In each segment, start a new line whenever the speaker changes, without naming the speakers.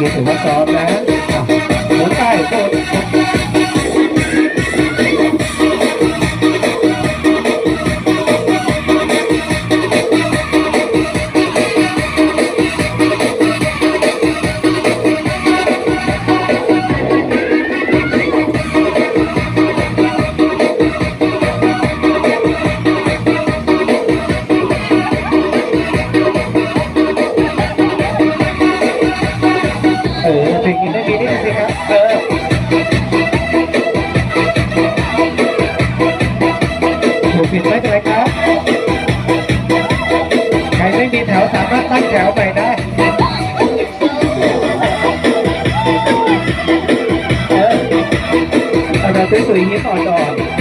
get to what's all that. ามารถตั้งแถวใหม่ได้เออเอาเราสวยๆยิ้มอ่อ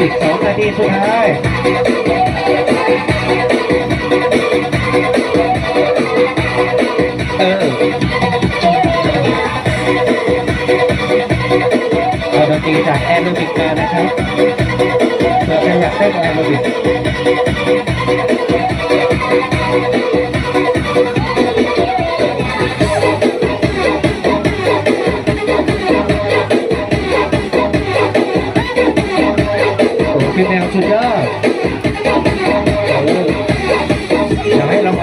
อีกสองนาทีสุดท้ายเออเอาดนตรีจากแอร์โรบิกมานะครับเผื่อใครอยากเต้นแอร์โรบิก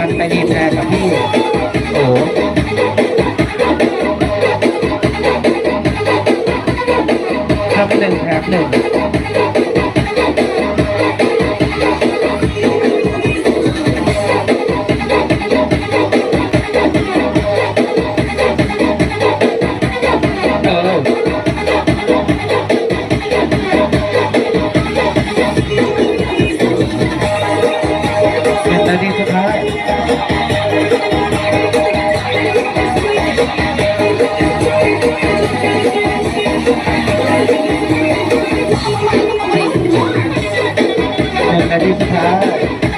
ากให้รางวัลไปดีแทนกับพี่โอ้ครับหนึ่งครับหนึ่ง หนึ่งน